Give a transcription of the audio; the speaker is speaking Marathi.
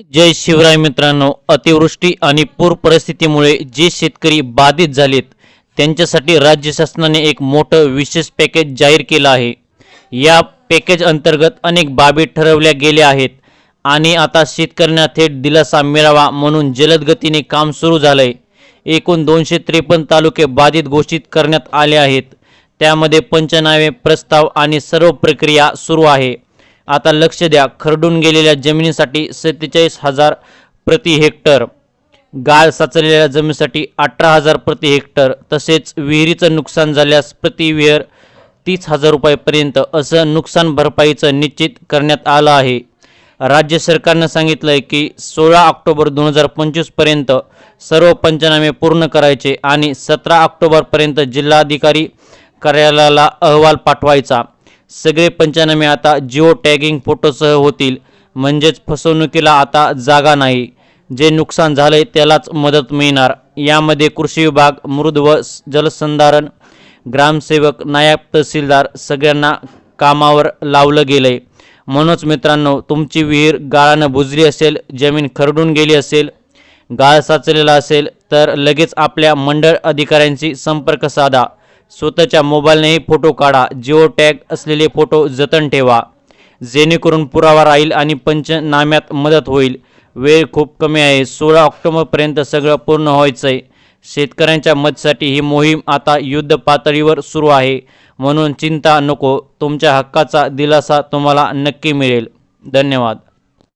जय शिवराय मित्रांनो. अतिवृष्टी आणि पूर परिस्थितीमुळे जे शेतकरी बाधित झालेत त्यांच्यासाठी राज्य शासनाने एक मोठं विशेष पॅकेज जाहीर केलं आहे. या पॅकेज अंतर्गत अनेक बाबी ठरवल्या गेल्या आहेत आणि आता शेतकऱ्यांना थेट दिलासा मिळावा म्हणून जलद गतीने काम सुरू झालंय. एकूण दोनशे त्रेपन्न तालुके बाधित घोषित करण्यात आले आहेत. त्यामध्ये पंचनामे प्रस्ताव आणि सर्व प्रक्रिया सुरू आहे. आता लक्ष द्या खरडून गेलेल्या जमिनीसाठी सत्तेचाळीस हजार प्रति हेक्टर गाळ साचलेल्या जमिनीसाठी अठरा हजार प्रति हेक्टर तसेच विहिरीचं नुकसान झाल्यास प्रति विहीर तीस हजार रुपयापर्यंत असं नुकसान भरपाईचं निश्चित करण्यात आलं आहे. राज्य सरकारनं सांगितलं आहे की सोळा ऑक्टोबर दोन हजार पंचवीसपर्यंत सर्व पंचनामे पूर्ण करायचे आणि सतरा ऑक्टोबरपर्यंत जिल्हाधिकारी कार्यालयाला अहवाल पाठवायचा. सगळे पंचनामे आता जिओ टॅगिंग फोटोसह होतील. म्हणजेच फसवणुकीला आता जागा नाही. जे नुकसान झाले त्यालाच मदत मिळणार. यामध्ये कृषी विभाग मृद व जलसंधारण ग्रामसेवक नायब तहसीलदार सगळ्यांना कामावर लावलं गेलंय. म्हणूनच मित्रांनो तुमची विहीर गाळानं बुजली असेल जमीन खरडून गेली असेल गाळ साचलेला असेल तर लगेच आपल्या मंडळ अधिकाऱ्यांशी संपर्क साधा. स्वतःच्या मोबाईलनेही फोटो काढा. जिओ टॅग असलेले फोटो जतन ठेवा. जेणेकरून पुरावा राहील आणि पंचनाम्यात मदत होईल. वेळ खूप कमी आहे. सोळा ऑक्टोबरपर्यंत सगळं पूर्ण व्हायचं आहे शेतकऱ्यांच्या मदतीसाठी ही मोहीम आता युद्ध पातळीवर सुरू आहे. म्हणून चिंता नको. तुमच्या हक्काचा दिलासा तुम्हाला नक्की मिळेल. धन्यवाद.